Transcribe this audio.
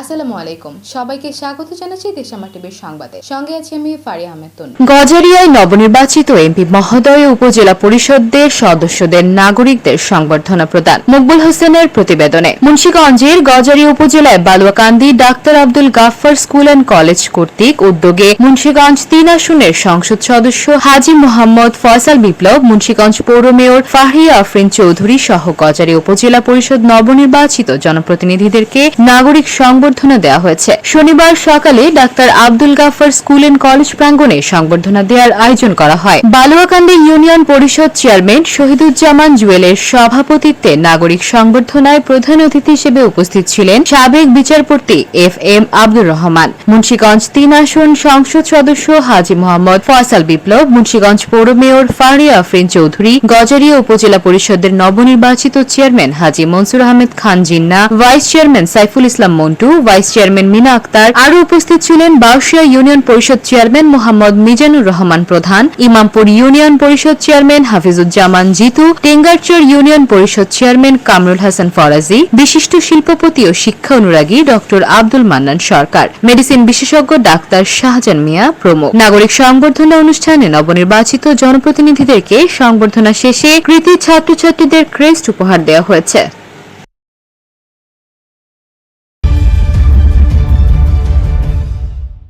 আসসালামু আলাইকুম। সবাইকে স্বাগত জানাচ্ছি দেশামা টিভির সংবাদে। সঙ্গে আছি আমি ফারি আহমেদ গজারিয়ায় নবনির্বাচিত এমপি মহোদয় উপজেলা পরিষদের সদস্যদের নাগরিকদের সংবর্ধনা প্রদান, মকবুল হোসেনের প্রতিবেদনে। গজারিয়া উপজেলায় Baluakandi doctor Abdul Gaffar school and college কর্তৃক উদ্যোগে মুন্সিগঞ্জ তিন আসনের সংসদ সদস্য হাজি মোহাম্মদ ফয়সাল বিপ্লব, মুন্সিগঞ্জ পৌর মেয়র ফাহিয়া আফরিন চৌধুরী সহ গজারিয়া উপজেলা পরিষদ নবনির্বাচিত জনপ্রতিনিধিদেরকে নাগরিক সংবর্ধনা দেওয়া হয়েছে। শনিবার সকালে doctor Abdul Gaffar school and college প্রাঙ্গণে সংবর্ধনা দেওয়ার আয়োজন করা হয়। বালুয়াকান্দি ইউনিয়ন পরিষদ চেয়ারম্যান শহীদুজ্জামান জুয়েলের সভাপতিত্বে নাগরিক সংবর্ধনায় প্রধান অতিথি হিসেবে উপস্থিত ছিলেন সাবেক বিচারপতি এফ এম আব্দুর রহমান। মুন্সিগঞ্জ তিন আসন সংসদ সদস্য হাজি মোহাম্মদ ফয়সাল বিপ্লব, মুন্সিগঞ্জ পৌর মেয়র ফারিয়া আফরিন চৌধুরী, গজারিয়া উপজেলা পরিষদের নবনির্বাচিত chairman Haji Mansur Ahmed Khan Jinna, vice chairman Saiful Islam Montu vice chairman Mina Akter. আরও উপস্থিত ছিলেন Baushia union Parishad chairman Mohammad Mizanur Rahman Prodhan. Imampur union Parishad chairman Hafizuzzaman Jitu. Tengarchar union Parishad chairman Kamrul Hasan Faraji. বিশিষ্ট শিল্পপতি ও শিক্ষা অনুরাগী doctor Abdul Mannan Sarkar. Medicine বিশেষজ্ঞ ডাক্তার শাহজাহান মিয়া প্রমুখ। নাগরিক সংবর্ধনা অনুষ্ঠানে নবনির্বাচিত জনপ্রতিনিধিদেরকে সংবর্ধনা শেষে কৃতি ছাত্রছাত্রীদের ক্রেস্ট উপহার দেওয়া হয়েছে।